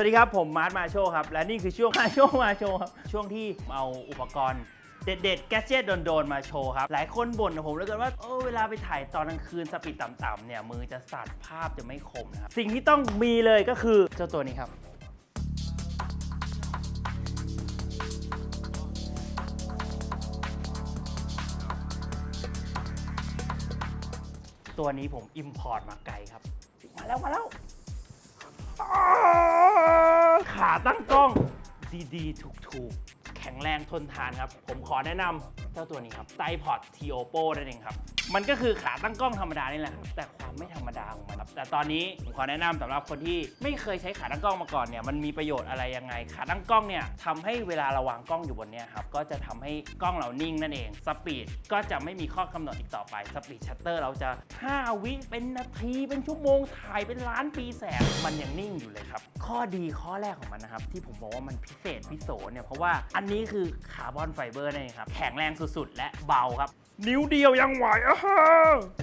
วัสดีครับ ผมมาร์ทมาโชครับ และนี่คือช่วงมาโชมาโชครับ ช่วงที่เอาอุปกรณ์เด็ดๆ แกจ g ตโดนๆ มาโชว์ครับ หลายคนบ่นผมเหลยกันว่าเออเวลาไปถ่ายตอนกลางคืนสปีดต่ำๆเนี่ยมือจะสั่นภาพจะไม่คมนะครับ สิ่งที่ต้องมีเลยก็คือเจ้าตัวนี้ครับตัวนี้ผมอิมพอร์ตมาไกลครับ มาแล้ว มาแล้ว ขาตั้งกล้องดีๆ ถูกๆ แข็งแรงทนทานครับ ผมขอแนะนำเจ้าตัวนี้ครับไ i พอดทีโอโปนั่นเองครับ มันก็คือขาตั้งกล้องธรรมดานี่แหละ แต่ความไม่ธรรมดาของมันครับ แต่ตอนนี้ผมขอแนะนำสำหรับคนที่ไม่เคยใช้ขาตั้งกล้องมาก่อนเนี่ย มันมีประโยชน์อะไรยังไง ขาตั้งกล้องเนี่ยทำให้เวลาเราวางกล้องอยู่บนเนี้ยครับ ก็จะทำให้กล้องเรานิ่งนั่นเอง สปีดก็จะไม่มีข้อกำหนดอีกต่อไป สปีดชัตเตอร์เราจะ 5 วิเป็นนาทีเป็นชั่วโมงถ่ายเป็นล้านปีแสนมันยังนิ่งอยู่เลยครับ ข้อดีข้อแรกของมันนะครับที่ผมบอกว่ามันพิเศษพิโสเนี่ยเพราะว่าอันนี้คือคาร์บอนไฟเบอร์นั่นเองครับแข็งแรงสุดๆ และเบาครับ นิ้วเดียวยังไหวอะฮะ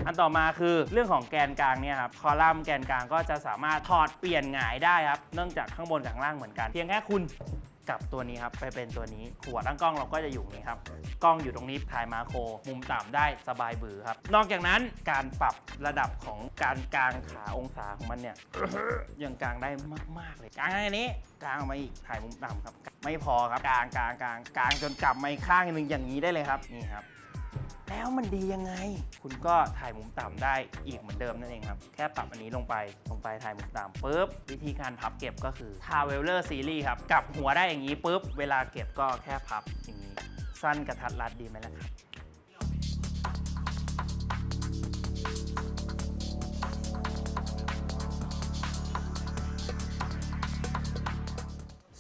อันต่อมาคือเรื่องของแกนกลางเนี่ยครับคอลัมน์แกนกลางก็จะสามารถถอดเปลี่ยนหงายได้ครับ เนื่องจากข้างบนกับข้างล่างเหมือนกัน เพียงแค่คุณ กับตัวนี้ครับไปเป็นตัวนี้หัวตั้งกล้องเราก็จะอยู่นี้ครับกล้องอยู่ตรงนี้ถ่ายมาโครมุมต่ำได้สบายบือครับ นอกจากนั้นการปรับระดับของการกางขาองศาของมันเนี่ยยังกางได้มากๆเลยกางอันนี้กางมาอีกถ่ายมุมต่ำครับ ไม่พอครับกางกางกางกางจนกลับมาอีกข้างหนึ่งอย่างนี้ได้เลยครับนี่ครับ แล้วมันดียังไง คุณก็ถ่ายมุมต่ำได้อีกเหมือนเดิมนั่นเองครับ แค่ปรับอันนี้ลงไปลงไปถ่ายมุมต่ำปุ๊บ วิธีการพับเก็บก็คือ Traveler Series ครับกลับหัวได้อย่างนี้ปุ๊บ เวลาเก็บก็แค่พับอย่างนี้ สั้นกระทัดรัดดีไหมล่ะครับ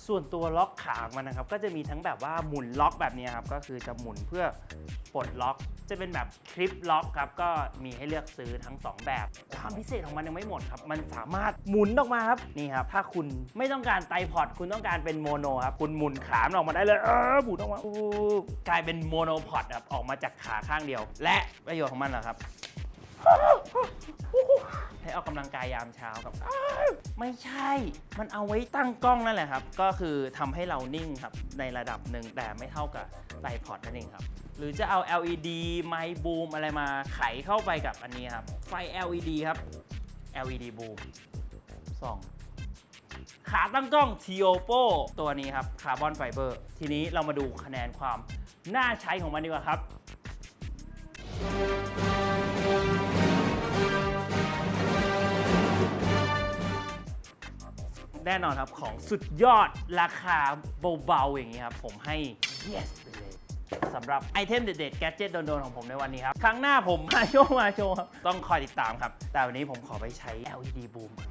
ส่วนตัวล็อกขาของมันนะครับ ก็จะมีทั้งแบบว่าหมุนล็อกแบบนี้ครับ ก็คือจะหมุนเพื่อปลดล็อก จะเป็นแบบคลิปล็อกครับ ก็มีให้เลือกซื้อทั้ง 2 แบบ ความพิเศษของมันยังไม่หมดครับ มันสามารถหมุนออกมาครับ นี่ครับ ถ้าคุณไม่ต้องการไตรพอดคุณต้องการเป็นโมโนครับ คุณหมุนขามันออกมาได้เลยเออหมุนออกมาอู้กลายเป็นโมโนพอดครับ ออกมาจากขาข้างเดียว และประโยชน์ของมันเหรอครับ ให้ออกกำลังกายยามเช้าครับ ไม่ใช่ มันเอาไว้ตั้งกล้องนั่นแหละครับ ก็คือทำให้เรานิ่งครับ ในระดับหนึ่งแต่ไม่เท่ากับไตรพอดนั่นเองครับ หรือจะเอา LED ไมค์บูมอะไรมาไขเข้าไปกับอันนี้ครับ ไฟ LED ครับ LED บูมสองขาตั้งกล้อง t i o p o ตัวนี้ครับคาร์บอนไฟเบอร์ทีนี้เรามาดูคะแนนความน่าใช้ของมันดีกว่าครับ แน่นอนครับของสุดยอดราคาเบาๆอย่างนี้ครับ ผมให้ yes ไปเลยสำหรับไอเทมเด็ดๆ แกจิตโดนๆ ของผมในวันนี้ครับ ครั้งหน้าผมมาโชว์มาโชว์ครับ ต้องคอยติดตามครับ แต่วันนี้ผมขอไปใช้ LED boom ก่อน